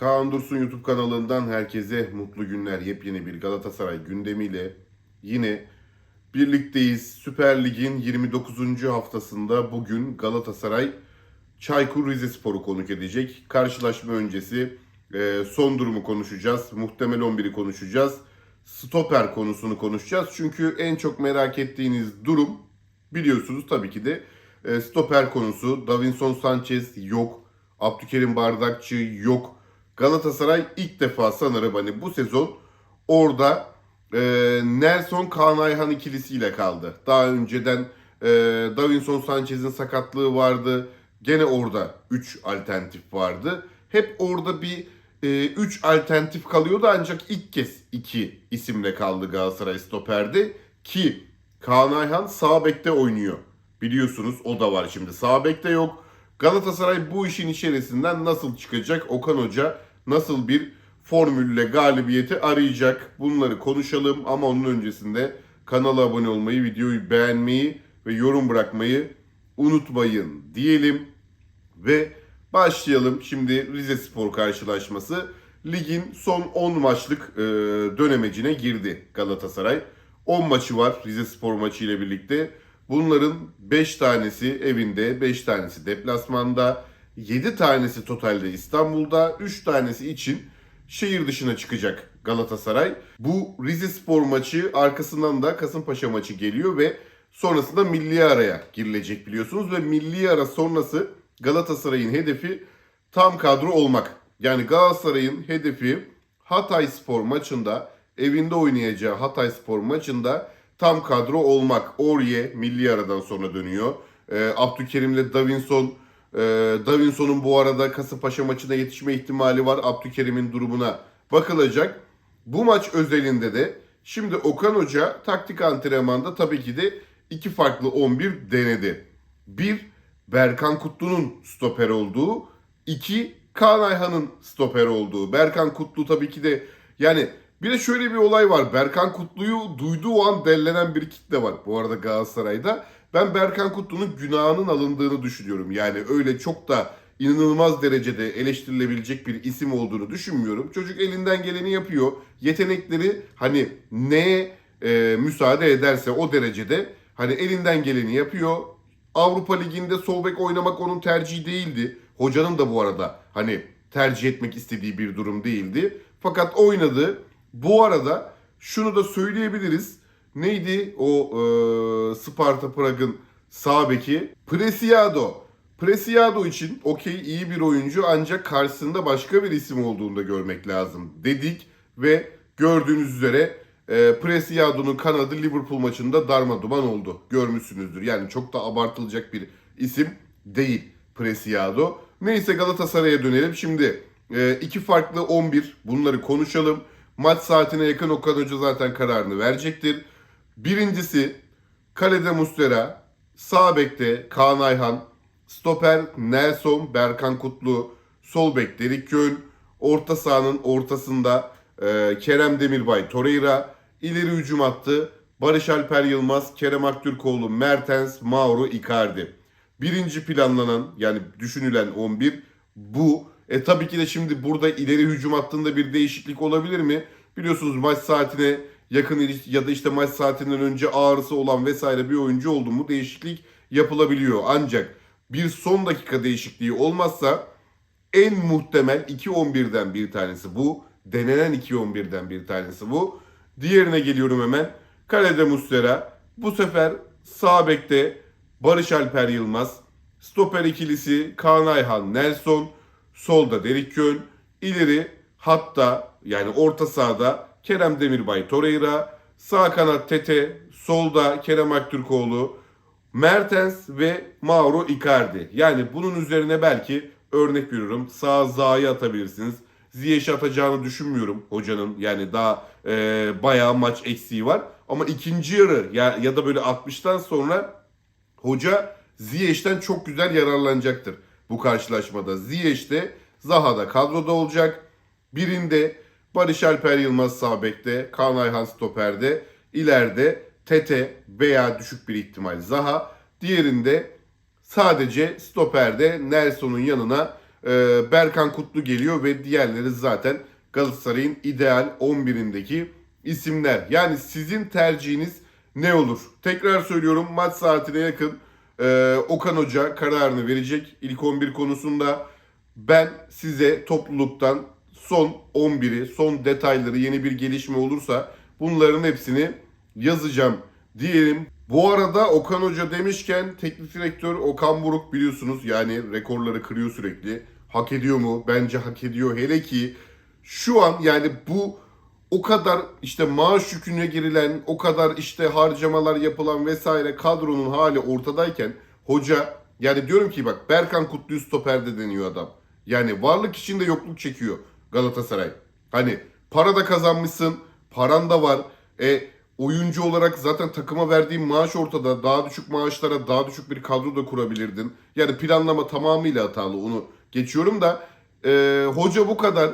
Kaan Dursun YouTube kanalından herkese mutlu günler. Yepyeni bir Galatasaray gündemiyle yine birlikteyiz. Süper Lig'in 29. haftasında bugün Galatasaray Çaykur Rizespor'u konuk edecek. Karşılaşma öncesi e, son durumu konuşacağız. Muhtemel 11'i konuşacağız. Stoper konusunu konuşacağız. Çünkü en çok merak ettiğiniz durum biliyorsunuz tabii ki de e, stoper konusu. Davinson Sanchez yok. Abdülkerim Bardakçı yok. Galatasaray ilk defa sanırım hani bu sezon orada e, Nelson Kaan Ayhan ikilisiyle kaldı. Daha önceden e, Davinson Sanchez'in sakatlığı vardı. Gene orada 3 alternatif vardı. Hep orada bir 3 alternatif kalıyordu ancak ilk kez 2 isimle kaldı Galatasaray stoperde ki Kaan Ayhan sağ bekte oynuyor. Biliyorsunuz o da var şimdi. Sağ bekte yok. Galatasaray bu işin içerisinden nasıl çıkacak? Okan Hoca nasıl bir formülle galibiyeti arayacak? Bunları konuşalım ama onun öncesinde kanala abone olmayı, videoyu beğenmeyi ve yorum bırakmayı unutmayın diyelim. Ve başlayalım. Şimdi Rize Spor karşılaşması. Ligin son 10 maçlık e, dönemecine girdi Galatasaray. 10 maçı var Rize Spor maçı ile birlikte. Bunların 5 tanesi evinde, 5 tanesi deplasmanda, 7 tanesi totalde İstanbul'da, 3 tanesi için şehir dışına çıkacak Galatasaray. Bu Rize Spor maçı arkasından da Kasımpaşa maçı geliyor ve sonrasında milli araya girilecek biliyorsunuz ve milli ara sonrası Galatasaray'ın hedefi tam kadro olmak. Yani Galatasaray'ın hedefi Hatay Spor maçında evinde oynayacağı Hatay Spor maçında tam kadro olmak. Orye milli aradan sonra dönüyor. Ee, Abdülkerim'le Davinson e, Davinson'un bu arada Kasımpaşa maçına yetişme ihtimali var. Abdülkerim'in durumuna bakılacak. Bu maç özelinde de şimdi Okan Hoca taktik antrenmanda tabii ki de iki farklı 11 denedi. Bir Berkan Kutlu'nun stoper olduğu, iki Kaan Ayhan'ın stoper olduğu. Berkan Kutlu tabii ki de yani bir de şöyle bir olay var. Berkan Kutlu'yu duyduğu an dellenen bir kitle var bu arada Galatasaray'da. Ben Berkan Kutlu'nun günahının alındığını düşünüyorum. Yani öyle çok da inanılmaz derecede eleştirilebilecek bir isim olduğunu düşünmüyorum. Çocuk elinden geleni yapıyor. Yetenekleri hani neye e, müsaade ederse o derecede hani elinden geleni yapıyor. Avrupa Ligi'nde sol bek oynamak onun tercihi değildi. Hocanın da bu arada hani tercih etmek istediği bir durum değildi. Fakat oynadı. Bu arada şunu da söyleyebiliriz. Neydi o e, Sparta Prag'ın sağ beki? Preciado. Preciado için okey iyi bir oyuncu ancak karşısında başka bir isim olduğunu da görmek lazım dedik. Ve gördüğünüz üzere e, Preciado'nun kanadı Liverpool maçında darma duman oldu. Görmüşsünüzdür. Yani çok da abartılacak bir isim değil Preciado. Neyse Galatasaray'a dönelim. Şimdi e, iki farklı 11 bunları konuşalım. Maç saatine yakın Okan Hoca zaten kararını verecektir. Birincisi kalede Muslera, sağ bekte Kaan Ayhan, stoper Nelson, Berkan Kutlu, sol bek Derik Kön, orta sahanın ortasında e, Kerem Demirbay Torreira, ileri hücum attı Barış Alper Yılmaz, Kerem Aktürkoğlu, Mertens, Mauro Icardi. Birinci planlanan yani düşünülen 11 bu. E tabii ki de şimdi burada ileri hücum hattında bir değişiklik olabilir mi? Biliyorsunuz maç saatine yakın ya da işte maç saatinden önce ağrısı olan vesaire bir oyuncu oldu mu değişiklik yapılabiliyor. Ancak bir son dakika değişikliği olmazsa en muhtemel 2-11'den bir tanesi bu. Denenen 2-11'den bir tanesi bu. Diğerine geliyorum hemen. Kalede Muslera. Bu sefer sağ bekte Barış Alper Yılmaz. Stoper ikilisi Kaan Ayhan Nelson. Solda Derik Kön. İleri hatta yani orta sahada Kerem Demirbay Torreira. Sağ kanat Tete. Solda Kerem Aktürkoğlu. Mertens ve Mauro Icardi. Yani bunun üzerine belki örnek veriyorum. Sağ Za'yı atabilirsiniz. Ziyech atacağını düşünmüyorum hocanın. Yani daha e, bayağı maç eksiği var. Ama ikinci yarı ya, ya da böyle 60'tan sonra hoca Ziyech'ten çok güzel yararlanacaktır bu karşılaşmada. Ziyech de Zaha da kadroda olacak. Birinde Barış Alper Yılmaz sağ bekte, Kaan Ayhan stoperde, ileride Tete veya düşük bir ihtimal Zaha. Diğerinde sadece stoperde Nelson'un yanına e, Berkan Kutlu geliyor ve diğerleri zaten Galatasaray'ın ideal 11'indeki isimler. Yani sizin tercihiniz ne olur? Tekrar söylüyorum maç saatine yakın e, Okan Hoca kararını verecek ilk 11 konusunda. Ben size topluluktan son 11'i, son detayları, yeni bir gelişme olursa bunların hepsini yazacağım diyelim. Bu arada Okan Hoca demişken teknik direktör Okan Buruk biliyorsunuz yani rekorları kırıyor sürekli. Hak ediyor mu? Bence hak ediyor. Hele ki şu an yani bu o kadar işte maaş yüküne girilen, o kadar işte harcamalar yapılan vesaire kadronun hali ortadayken hoca yani diyorum ki bak Berkan Kutlu'yu stoperde deniyor adam. Yani varlık içinde yokluk çekiyor Galatasaray. Hani para da kazanmışsın, paran da var. E oyuncu olarak zaten takıma verdiğin maaş ortada. Daha düşük maaşlara daha düşük bir kadro da kurabilirdin. Yani planlama tamamıyla hatalı onu geçiyorum da e, hoca bu kadar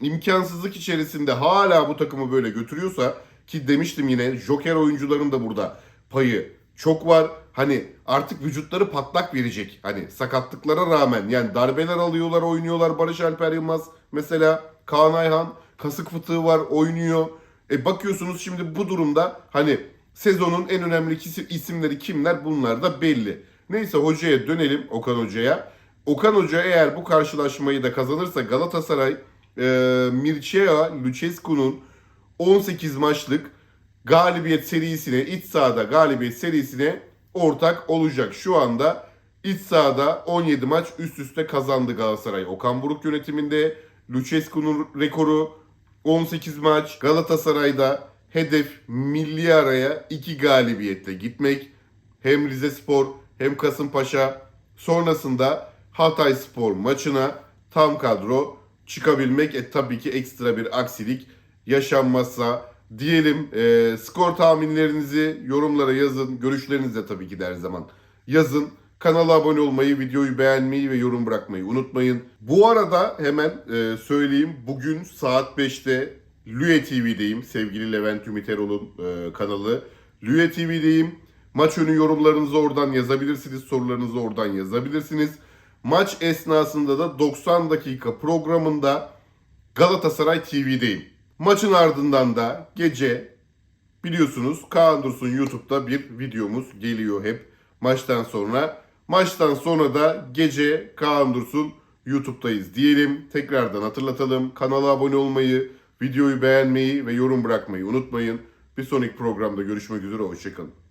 imkansızlık içerisinde hala bu takımı böyle götürüyorsa ki demiştim yine Joker oyuncuların da burada payı çok var. Hani artık vücutları patlak verecek. Hani sakatlıklara rağmen yani darbeler alıyorlar, oynuyorlar. Barış Alper Yılmaz mesela Kaan Ayhan kasık fıtığı var, oynuyor. E bakıyorsunuz şimdi bu durumda hani sezonun en önemli isimleri kimler bunlar da belli. Neyse hocaya dönelim Okan Hoca'ya. Okan Hoca eğer bu karşılaşmayı da kazanırsa Galatasaray e, Mircea Lucescu'nun 18 maçlık galibiyet serisine, iç sahada galibiyet serisine ortak olacak. Şu anda iç sahada 17 maç üst üste kazandı Galatasaray. Okan Buruk yönetiminde Lucescu'nun rekoru 18 maç. Galatasaray'da hedef milli araya 2 galibiyetle gitmek. Hem Rize Spor hem Kasımpaşa sonrasında Hatay Spor maçına tam kadro çıkabilmek. E, tabii ki ekstra bir aksilik yaşanmazsa diyelim. E, skor tahminlerinizi yorumlara yazın. Görüşlerinizi de tabii ki de her zaman yazın. Kanala abone olmayı, videoyu beğenmeyi ve yorum bırakmayı unutmayın. Bu arada hemen e, söyleyeyim. Bugün saat 5'te Lüye TV'deyim. Sevgili Levent Ümit e, kanalı. Lüye TV'deyim. Maç önü yorumlarınızı oradan yazabilirsiniz. Sorularınızı oradan yazabilirsiniz. Maç esnasında da 90 dakika programında Galatasaray TV'deyim. Maçın ardından da gece biliyorsunuz Kaan Dursun YouTube'da bir videomuz geliyor hep maçtan sonra. Maçtan sonra da gece Kaan Dursun YouTube'dayız diyelim. Tekrardan hatırlatalım. Kanala abone olmayı, videoyu beğenmeyi ve yorum bırakmayı unutmayın. Bir sonraki programda görüşmek üzere. Hoşçakalın.